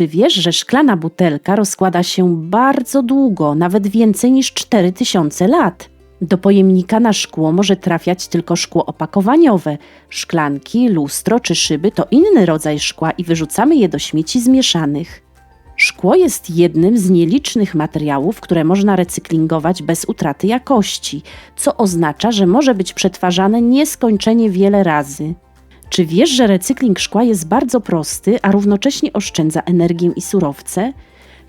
Czy wiesz, że szklana butelka rozkłada się bardzo długo, nawet więcej niż 4000 lat? Do pojemnika na szkło może trafiać tylko szkło opakowaniowe. Szklanki, lustro czy szyby to inny rodzaj szkła i wyrzucamy je do śmieci zmieszanych. Szkło jest jednym z nielicznych materiałów, które można recyklingować bez utraty jakości, co oznacza, że może być przetwarzane nieskończenie wiele razy. Czy wiesz, że recykling szkła jest bardzo prosty, a równocześnie oszczędza energię i surowce?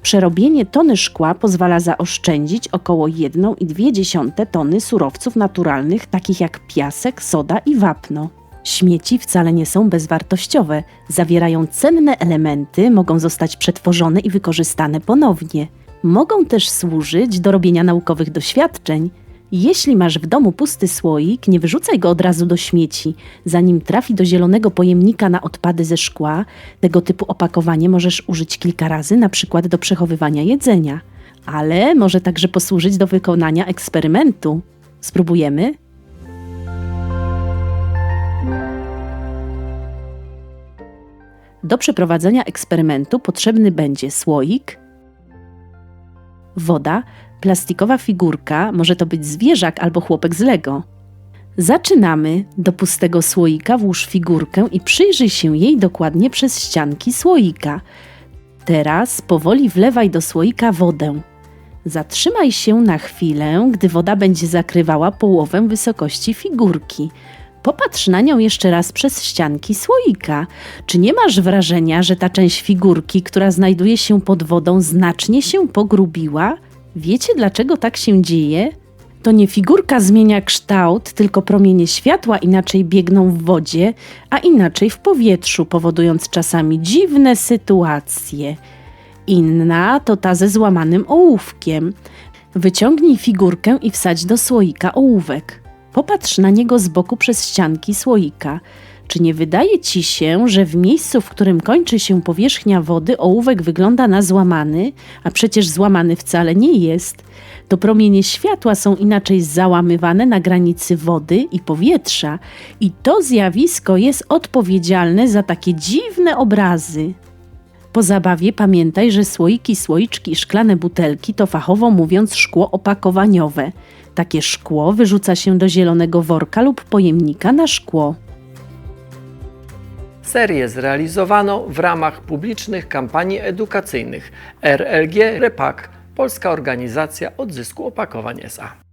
Przerobienie tony szkła pozwala zaoszczędzić około 1,2 tony surowców naturalnych, takich jak piasek, soda i wapno. Śmieci wcale nie są bezwartościowe, zawierają cenne elementy, mogą zostać przetworzone i wykorzystane ponownie. Mogą też służyć do robienia naukowych doświadczeń. Jeśli masz w domu pusty słoik, nie wyrzucaj go od razu do śmieci. Zanim trafi do zielonego pojemnika na odpady ze szkła, tego typu opakowanie możesz użyć kilka razy, na przykład do przechowywania jedzenia. Ale może także posłużyć do wykonania eksperymentu. Spróbujemy? Do przeprowadzenia eksperymentu potrzebny będzie słoik, woda, plastikowa figurka, może to być zwierzak albo chłopek z Lego. Zaczynamy. Do pustego słoika włóż figurkę i przyjrzyj się jej dokładnie przez ścianki słoika. Teraz powoli wlewaj do słoika wodę. Zatrzymaj się na chwilę, gdy woda będzie zakrywała połowę wysokości figurki. Popatrz na nią jeszcze raz przez ścianki słoika. Czy nie masz wrażenia, że ta część figurki, która znajduje się pod wodą, znacznie się pogrubiła? Wiecie, dlaczego tak się dzieje? To nie figurka zmienia kształt, tylko promienie światła inaczej biegną w wodzie, a inaczej w powietrzu, powodując czasami dziwne sytuacje. Inna to ta ze złamanym ołówkiem. Wyciągnij figurkę i wsadź do słoika ołówek. Popatrz na niego z boku przez ścianki słoika. Czy nie wydaje ci się, że w miejscu, w którym kończy się powierzchnia wody, ołówek wygląda na złamany, a przecież złamany wcale nie jest? To promienie światła są inaczej załamywane na granicy wody i powietrza, i to zjawisko jest odpowiedzialne za takie dziwne obrazy. Po zabawie pamiętaj, że słoiki, słoiczki i szklane butelki to fachowo mówiąc szkło opakowaniowe. Takie szkło wyrzuca się do zielonego worka lub pojemnika na szkło. Serię zrealizowano w ramach publicznych kampanii edukacyjnych RLG Repak, Polska Organizacja Odzysku Opakowań SA.